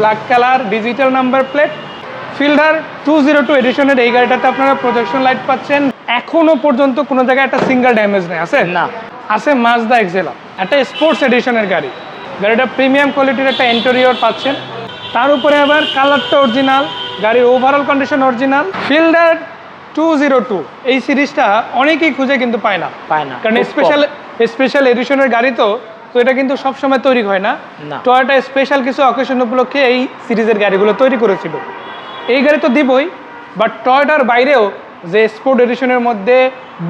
Black colour digital number plate fielder two zero two এডিশনের এই গাড়িটাতে আপনারা প্রজেকশন লাইট পাচ্ছেন। এখনও পর্যন্ত কোনো জায়গায় একটা সিঙ্গেল ড্যামেজ নেই আছে? না। আছে মাজদা এক্সেলা একটা স্পোর্টস এডিশনের গাড়ি। গাড়িটা প্রিমিয়াম কোয়ালিটির একটা ইন্টেরিয়র পাচ্ছেন। তার উপরে আবার কালারটা অরিজিনাল গাড়ির overall condition original fielder two zero two এই সিরিজটা অনেকেই খুঁজে কিন্তু পায় না। পায় না কারণ স্পেশাল স্পেশাল এডিশনের গাড়ি তো তো এটা কিন্তু সবসময় তৈরি হয় না। টয়োটা স্পেশাল কিছু অকেশন উপলক্ষে এই সিরিজের গাড়িগুলো তৈরি করেছিল। এই গাড়ি তো দিবই বাট টয়োটার বাইরেও যে স্পোর্ট এডিশনের মধ্যে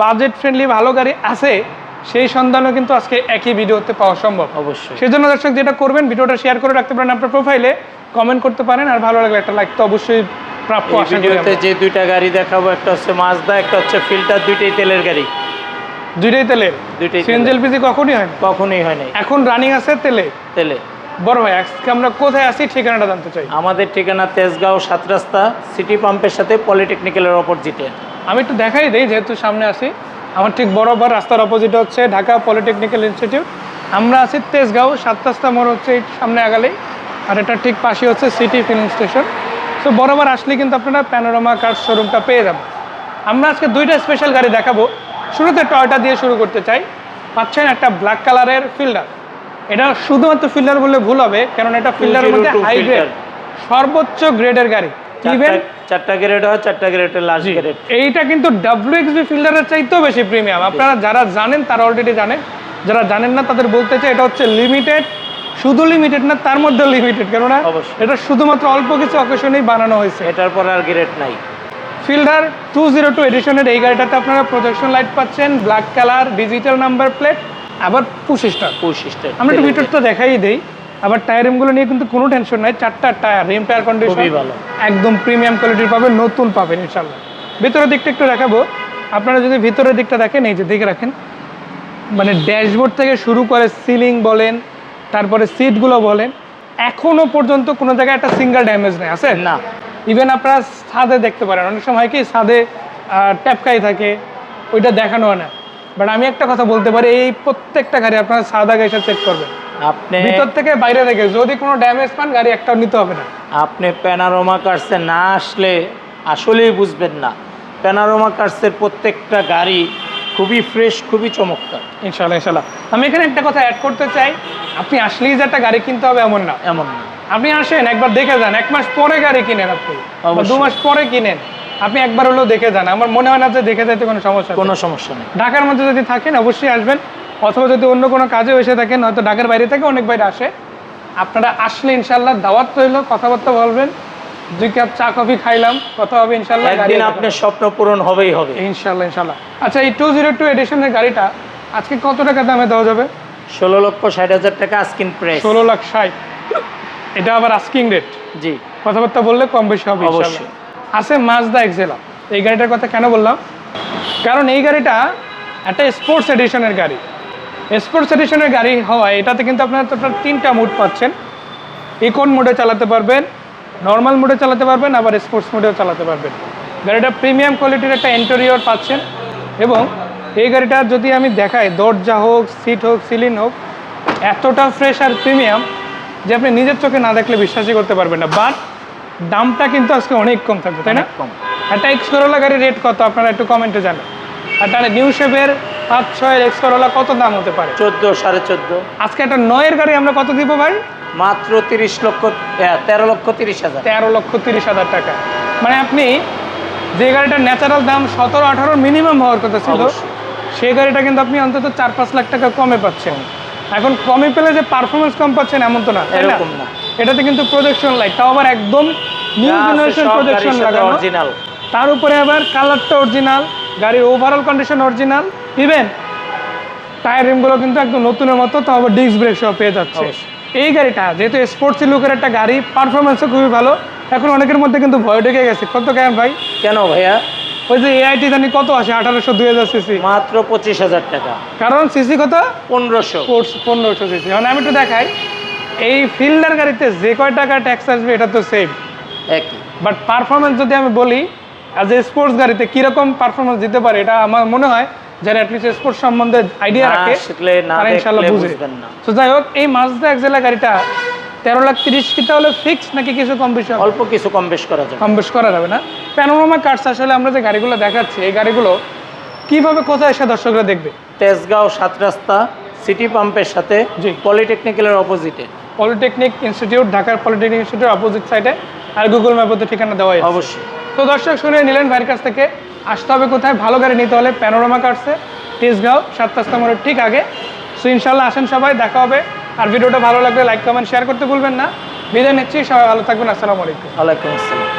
বাজেট ফ্রেন্ডলি ভালো গাড়ি আছে সেই সন্ধানও কিন্তু আজকে একই ভিডিওতে পাওয়া সম্ভব। অবশ্যই। সেজন্য দর্শক যেটা করবেন ভিডিওটা শেয়ার করে রাখতে পারেন আপনার প্রোফাইলে কমেন্ট করতে পারেন আর ভালো লাগলে একটা লাইক তো অবশ্যই প্রাপ্য ভিডিওতে যে দুইটা গাড়ি দেখাবো একটা হচ্ছে মাজদা একটা হচ্ছে ফিল্টার দুইটাই তেলের গাড়ি। দুইটাই তেলের দুইটাই সিএনজি এলপিজি কখনই হয় কখনোই হয় নাই এখন রানিং আছে তেলে? তেলে। বড় ভাই আজকে আমরা কোথায় আছি ঠিকানাটা জানতে চাই। আমাদের ঠিকানা তেজগাঁও সাত রাস্তা সিটি পাম্পের সাথে পলিটেকনিক্যালের অপোজিটে আমি একটু দেখাই দিই যেহেতু সামনে আছি। আমার ঠিক বরাবর রাস্তার অপোজিটে হচ্ছে ঢাকা পলিটেকনিক্যাল ইনস্টিটিউট। আমরা আছি তেজগাঁও সাত রাস্তা মোড় হচ্ছে এই সামনে আগালেই। আর এটা ঠিক পাশে হচ্ছে সিটি ফিলিং স্টেশন তো বরাবর আসলে কিন্তু আপনারা প্যানোরামা কার শোরুমটা পেয়ে যাবেন। আমরা আজকে দুইটা স্পেশাল গাড়ি দেখাবো। শুরুতে টয়টা দিয়ে শুরু করতে চাই। পাচ্ছেন একটা ব্ল্যাক কালারের ফিল্ডার এটা শুধুমাত্র ফিল্ডার বললে ভুল হবে কারণ এটা ফিল্ডারের মধ্যে 202 হাই গ্রেড সর্বোচ্চ গ্রেডের গাড়ি। ইভেন চারটা- চারটা গ্রেড হয় চারটা গ্রেডের লাস্ট গ্রেড এইটা কিন্তু ডাব্লিউ এক্সবি ফিল্ডারের চাইতেও বেশি প্রিমিয়াম আপনারা যারা জানেন তারা অলরেডি জানেন। যারা জানেন না তাদের বলতে চাই এটা হচ্ছে লিমিটেড শুধু লিমিটেড না তার মধ্যে লিমিটেড কেননা এটা শুধুমাত্র অল্প কিছু অকেশনেই বানানো হয়েছে। এটার পর আর গ্রেড নাই। ফিল্ডার টু জিরো টু এডিশনের এই গাড়িটাতে আপনারা প্রজেকশন লাইট পাচ্ছেন black colour digital number plate আবার পুশিস্টার পঁচিশটা আমরা একটু ভিতরটা দেখাই দেই। আবার টায়ার রিমগুলো নিয়ে কিন্তু কোনো টেনশন নাই চারটা টায়ার রিম টায়ার কন্ডিশন। একদম প্রিমিয়াম কোয়ালিটির পাবেন নতুন পাবেন ইনশাল্লাহ ভিতরের দিকটা একটু দেখাবো। আপনারা যদি ভিতরের দিকটা দেখেন এই যে দিকে রাখেন। মানে ড্যাশবোর্ড থেকে শুরু করে সিলিং বলেন তারপরে সিটগুলো বলেন এখনও পর্যন্ত কোনো জায়গায় একটা সিঙ্গেল ড্যামেজ নেই আছে? না। ইভেন আপনারা ছাদে দেখতে পারেন। অনেক সময় কি ছাদে ট্যাপকাই থাকে ওইটা দেখানো হয় না। বাট আমি একটা কথা বলতে পারি এই প্রত্যেকটা গাড়ি আপনারা আগে এসে চেক করবেন। আপনি ভিতর থেকে বাইরে থেকে যদি কোনো ড্যামেজ পান গাড়ি একটাও নিতে হবে না। আপনি প্যানারোমা কার্সে না আসলে আসলেই বুঝবেন না। প্যানারোমা কার্সের প্রত্যেকটা গাড়ি খুবই ফ্রেশ খুবই চমৎকার। ইনশাল্লাহ ইনশাল্লাহ আমি এখানে একটা কথা অ্যাড করতে চাই। আপনি আসলেই যে একটা গাড়ি কিনতে হবে এমন না। এমন না। আপনি আসেন একবার দেখে যান। এক মাস পরে গাড়ি কিনেন আপনি। দু মাস পরে কিনেন। আপনি একবার হলেও দেখে যান। আমার মনে হয় না যে দেখে যাইতে কোনো সমস্যা কোনো সমস্যা নেই। ঢাকার মধ্যে যদি থাকেন অবশ্যই আসবেন। অথবা যদি অন্য কোনো কাজেও এসে থাকেন হয়তো ঢাকার বাইরে থেকে অনেক বাইরে আসে। আপনারা আসলে ইনশাল্লাহ দাওয়াত রইল কথাবার্তা বলবেন। দুই কাপ চা কফি খাইলাম কথা হবে ইনশাল্লাহ একদিন আপনার স্বপ্ন পূরণ হবেই হবে। ইনশাল্লাহ ইনশাল্লাহ আচ্ছা এই টু জিরো টু এডিশনের গাড়িটা আজকে কত টাকা দামে দেওয়া যাবে? ষোলো লক্ষ ষাট হাজার টাকা আস্কিন প্রাইস ষোলো লাখ ষাট। এটা আবার আস্কিং রেট জি। কথাবার্তা বললে কম বেশি হবে অবশ্যই। আছে মাজদা এক্সেলা এই গাড়িটার কথা কেন বললাম? কারণ এই গাড়িটা একটা স্পোর্টস এডিশনের গাড়ি। স্পোর্টস এডিশনের গাড়ি হওয়ায় এটাতে কিন্তু আপনারা টোটাল তিনটা মুড পাচ্ছেন। ইকন মোডে চালাতে পারবেন নর্মাল মোডে চালাতে পারবেন আবার স্পোর্টস মোডেও চালাতে পারবেন। গাড়িটা প্রিমিয়াম কোয়ালিটির একটা ইন্টেরিয়র পাচ্ছেন এবং এই গাড়িটা যদি আমি দেখাই দরজা হোক সিট হোক সিলিং হোক এতটা ফ্রেশ আর প্রিমিয়াম যে আপনি নিজের চোখে না দেখলে বিশ্বাসই করতে পারবেন না। বাট দামটা কিন্তু আজকে অনেক কম থাকবে তাই না? কম। একটা এক্স করোলা গাড়ির রেট কত? আপনারা একটু কমেন্টে জানান। আর তাহলে নিউ শেপের পাঁচ ছয়ের এক্স করোলা কত দাম হতে পারে? চোদ্দ সাড়ে চোদ্দ। আজকে একটা নয়ের গাড়ি আমরা কত দিব ভাই? মাত্র তিরিশ লক্ষ তেরো লক্ষ তিরিশ হাজার। তেরো লক্ষ তিরিশ হাজার টাকা। মানে আপনি যে গাড়িটার ন্যাচারাল দাম সতেরো আঠারো মিনিমাম হওয়ার কথা ছিল সেই গাড়িটা কিন্তু আপনি অন্তত চার পাঁচ লাখ টাকা কমে পাচ্ছেন। এখন কমে পেলে যে পারফরমেন্স কম পাচ্ছেন এমন তো না এরকম না। এটাতে কিন্তু প্রজেকশন লাইট তাও আবার একদম নিউ জেনারেশন প্রজেকশন লাগানো। অরিজিনাল তার উপরে আবার কালারটা অরিজিনাল গাড়ির overall condition original even tyre রিমগুলো কিন্তু একদম নতুনের মতো তাও আবার ডিস্ক ব্রেক সহ পেয়ে যাচ্ছে। এই গাড়িটা যেহেতু স্পোর্টস লুকের একটা গাড়ি পারফরমেন্সও খুবই ভালো। এখন অনেকের মধ্যে কিন্তু ভয় ঢেকে গেছে। কত কেন ভাই? কেন ভাইয়া? ওই যে এআইটি জানি কত আসে? আঠারোশো দুই হাজার সিসি মাত্র পঁচিশ হাজার টাকা। কারণ সিসি কত? পনেরোশো। পনেরোশো সিসি মানে আমি একটু দেখাই। এই ফিল্ডার গাড়িতে যে কয় টাকা ট্যাক্স আসবে এটা তো সেম একই। বাট পারফরমেন্স যদি আমি বলি অ্যাজ এ স্পোর্টস গাড়িতে কীরকম পারফরমেন্স দিতে পারে এটা আমার মনে হয় যারা অ্যাটলিস্ট স্পোর্টস সম্বন্ধে আইডিয়া রাখে তারা ইনশাল্লাহ বুঝে। বুঝবেন না। তো যাই হোক এই মাজদা গাড়িটা তেরো লাখ তিরিশ কি তাহলে ফিক্স নাকি কিছু কম বেশি অল্প কিছু কম বেশ করা যাবে। কম বেশ করা যাবে না? প্যানোরামা কার্স আসলে আমরা যে গাড়িগুলো দেখাচ্ছি এই গাড়িগুলো কীভাবে কোথায় এসে দর্শকরা দেখবে? তেজগাঁও সাত রাস্তা সিটি পাম্পের সাথে জি। পলিটেকনিক্যালের অপোজিটে পলিটেকনিক ইনস্টিটিউট ঢাকার পলিটেকনিক ইনস্টিটিউট অপোজিট সাইডে আর গুগল ম্যাপে তো ঠিকানা দেওয়াই। অবশ্যই। তো দর্শক শুনে নিলেন ভাইয়ের কাছ থেকে আসতে হবে কোথায়? ভালো গাড়ি নিতে হলে প্যানোরামা কার্সে তেজগাঁও সাত রাস্তা মোড়ের ঠিক আগে। সো ইনশাল্লাহ আসেন সবাই দেখা হবে। আর ভিডিওটা ভালো লাগলে লাইক কমেন্ট শেয়ার করতে ভুলবেন না। বিদায় নিচ্ছি, সবাই ভালো থাকবেন, আসসালামু আলাইকুম। আলাইকুম আসসালাম।